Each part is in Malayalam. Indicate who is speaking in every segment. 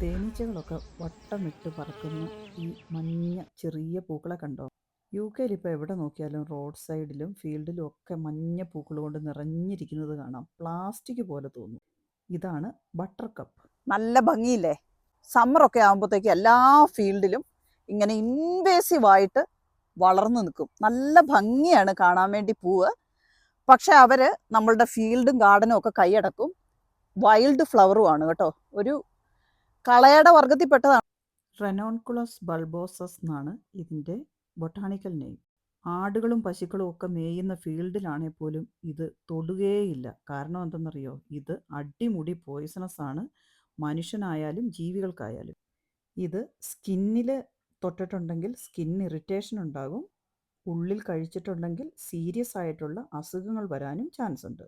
Speaker 1: തേനീച്ചകളൊക്കെ വട്ടമിട്ട് പറക്കുന്ന ഈ മഞ്ഞ ചെറിയ പൂക്കളെ കണ്ടോ? യു കെയിൽ ഇപ്പോൾ എവിടെ നോക്കിയാലും റോഡ് സൈഡിലും ഫീൽഡിലും ഒക്കെ മഞ്ഞ പൂക്കൾ കൊണ്ട് നിറഞ്ഞിരിക്കുന്നത് കാണാം. പ്ലാസ്റ്റിക് പോലെ തോന്നും. ഇതാണ് ബട്ടർ കപ്പ്.
Speaker 2: നല്ല ഭംഗിയില്ലേ? സമ്മറൊക്കെ ആകുമ്പോഴത്തേക്ക് എല്ലാ ഫീൽഡിലും ഇങ്ങനെ ഇൻവേസീവ് ആയിട്ട് വളർന്നു നിൽക്കും. നല്ല ഭംഗിയാണ് കാണാൻ വേണ്ടി പൂവ്. പക്ഷെ അവർ നമ്മളുടെ ഫീൽഡും ഗാർഡനും ഒക്കെ കൈയടക്കും. വൈൽഡ് ഫ്ലവറുമാണ് കേട്ടോ. ഒരു കളയുടെ വർഗത്തിൽപ്പെട്ടതാണ്.
Speaker 1: റെനോൺകുളസ് ബൾബോസസ് എന്നാണ് ഇതിന്റെ ബൊട്ടാണിക്കൽ നെയിം ആടുകളും പശുക്കളും ഒക്കെ മേയുന്ന ഫീൽഡിലാണെ പോലും ഇത് തൊടുകേയില്ല കാരണം എന്തെന്നറിയോ? ഇത് അടിമുടി പോയിസണസ് ആണ്. മനുഷ്യനായാലും ജീവികൾക്കായാലും. ഇത് സ്കിന്നിൽ തൊട്ടിട്ടുണ്ടെങ്കിൽ സ്കിൻ ഇറിറ്റേഷൻ ഉണ്ടാകും. ഉള്ളിൽ കഴിച്ചിട്ടുണ്ടെങ്കിൽ സീരിയസ് ആയിട്ടുള്ള അസുഖങ്ങൾ വരാനും ചാൻസ് ഉണ്ട്.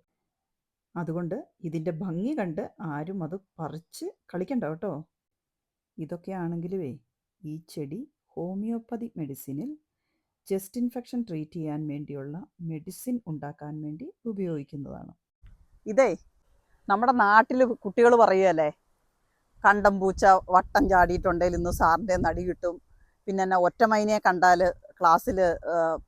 Speaker 1: അതുകൊണ്ട് ഇതിന്റെ ഭംഗി കണ്ട് ആരും അത് പറിച്ച് കളിക്കണ്ട കേട്ടോ. ഇതൊക്കെ ആണെങ്കിലുവേ ഈ ചെടി ഹോമിയോപ്പതി മെഡിസിനിൽ ചെസ്റ്റ് ഇൻഫെക്ഷൻ ട്രീറ്റ് ചെയ്യാൻ വേണ്ടിയുള്ള മെഡിസിൻ ഉണ്ടാക്കാൻ വേണ്ടി ഉപയോഗിക്കുന്നതാണ്.
Speaker 2: ഇതേ നമ്മുടെ നാട്ടിൽ കുട്ടികൾ പറയുകയല്ലേ കണ്ടം പൂച്ച വട്ടം ചാടിയിട്ടുണ്ടെങ്കിൽ ഇന്ന് സാറിന്റെ നടി കിട്ടും. പിന്നെ എന്നെ ഒറ്റമൈനയെ കണ്ടാൽ ക്ലാസ്സിൽ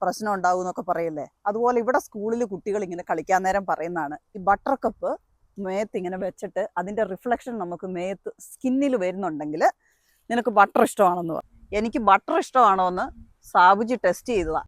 Speaker 2: പ്രശ്നം ഉണ്ടാവും എന്നൊക്കെ പറയല്ലേ? അതുപോലെ ഇവിടെ സ്കൂളിൽ കുട്ടികൾ ഇങ്ങനെ കളിക്കാൻ നേരം പറയുന്നതാണ്. ഈ ബട്ടർ കപ്പ് മേത്ത് ഇങ്ങനെ വെച്ചിട്ട് അതിന്റെ റിഫ്ലക്ഷൻ നമുക്ക് മേത്ത് സ്കിന്നിൽ വരുന്നുണ്ടെങ്കിൽ നിനക്ക് ബട്ടർ ഇഷ്ടമാണെന്ന് പറ. എനിക്ക് ബട്ടർ ഇഷ്ടമാണോ എന്ന് സാബുജി ടെസ്റ്റ് ചെയ്തതാണ്